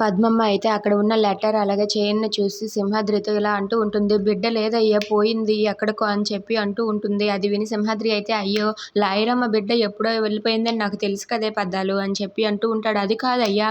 పద్మమ్మ అయితే అక్కడ ఉన్న లెటర్ అలాగే చైన్ని చూసి సింహాద్రితో ఇలా అంటూ ఉంటుంది బిడ్డ లేదయ్యా పోయింది ఎక్కడికో అని చెప్పి అంటూ ఉంటుంది. అది విని సింహాద్రి అయితే అయ్యో లాయరమ్మ బిడ్డ ఎప్పుడో వెళ్ళిపోయిందని నాకు తెలుసు కదే పద్దాలు అని చెప్పి అంటూ ఉంటాడు. అది కాదయ్యా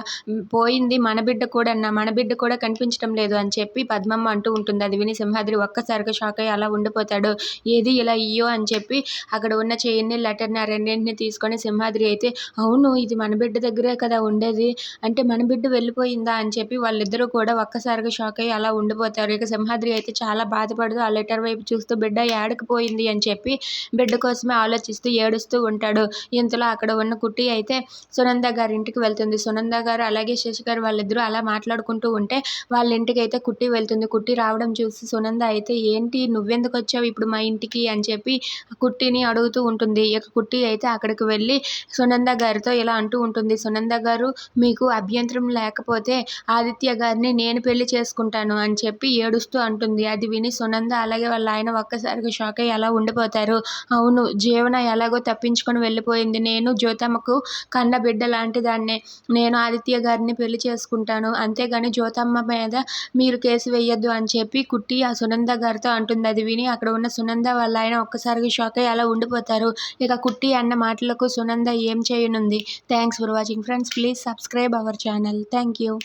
పోయింది మన బిడ్డ కూడా అన్న మన బిడ్డ కూడా కనిపించడం లేదు అని చెప్పి పద్మమ్మ అంటూ ఉంటుంది. అది విని సింహాద్రి ఒక్కసారిగా షాక్ అయ్యి అలా ఉండిపోతాడు ఏది ఇలా ఇయ్యో అని చెప్పి అక్కడ ఉన్న చైన్ని లెటర్ని ఆ రెండింటిని తీసుకొని సింహాద్రి అయితే అవును ఇది మన బిడ్డ దగ్గరే కదా ఉండేది అంటే మన బిడ్డ వెళ్ళిపోయింది అని చెప్పి వాళ్ళిద్దరూ కూడా ఒక్కసారిగా షాక్ అయ్యి అలా ఉండిపోతారు. ఇక సింహాద్రి అయితే చాలా బాధపడుతూ ఆ లెటర్ వైపు చూస్తూ బిడ్డ ఏడకపోయింది అని చెప్పి బిడ్డ కోసమే ఆలోచిస్తూ ఏడుస్తూ ఉంటాడు. ఇంతలో అక్కడ ఉన్న కుట్టి అయితే సునంద గారి ఇంటికి వెళ్తుంది. సునంద గారు అలాగే శశి గారు వాళ్ళిద్దరూ అలా మాట్లాడుకుంటూ ఉంటే వాళ్ళ ఇంటికి అయితే కుట్టి వెళ్తుంది. కుట్టి రావడం చూసి సునంద అయితే ఏంటి నువ్వెందుకు వచ్చావు ఇప్పుడు మా ఇంటికి? అని చెప్పి కుట్టిని అడుగుతూ ఉంటుంది. ఇక కుట్టి అయితే అక్కడికి వెళ్ళి సునంద గారితో ఇలా అంటూ ఉంటుంది. సునంద గారు మీకు అభ్యంతరం లేకపోతే లేకపోతే ఆదిత్య గారిని నేను పెళ్ళి చేసుకుంటాను అని చెప్పి ఏడుస్తూ అంటుంది. అది విని సునంద అలాగే వాళ్ళ ఆయన ఒక్కసారిగా షాక్ అయ్యి అలా ఉండిపోతారు. అవును జీవన ఎలాగో తప్పించుకొని వెళ్ళిపోయింది. నేను జ్యోతమ్మకు కన్న బిడ్డ లాంటి దాన్నే నేను ఆదిత్య గారిని పెళ్ళి చేసుకుంటాను. అంతేగాని జ్యోతమ్మ మీద మీరు కేసు వేయొద్దు అని చెప్పి కుట్టి ఆ సునంద గారితో అంటుంది. అది విని అక్కడ ఉన్న సునంద వాళ్ళ ఆయన ఒక్కసారిగా షాక్ అయ్యి అలా ఉండిపోతారు. ఇక కుట్టి అన్న మాటలకు సునంద ఏం చేయనుంది? Thanks for watching friends please subscribe our channel thank you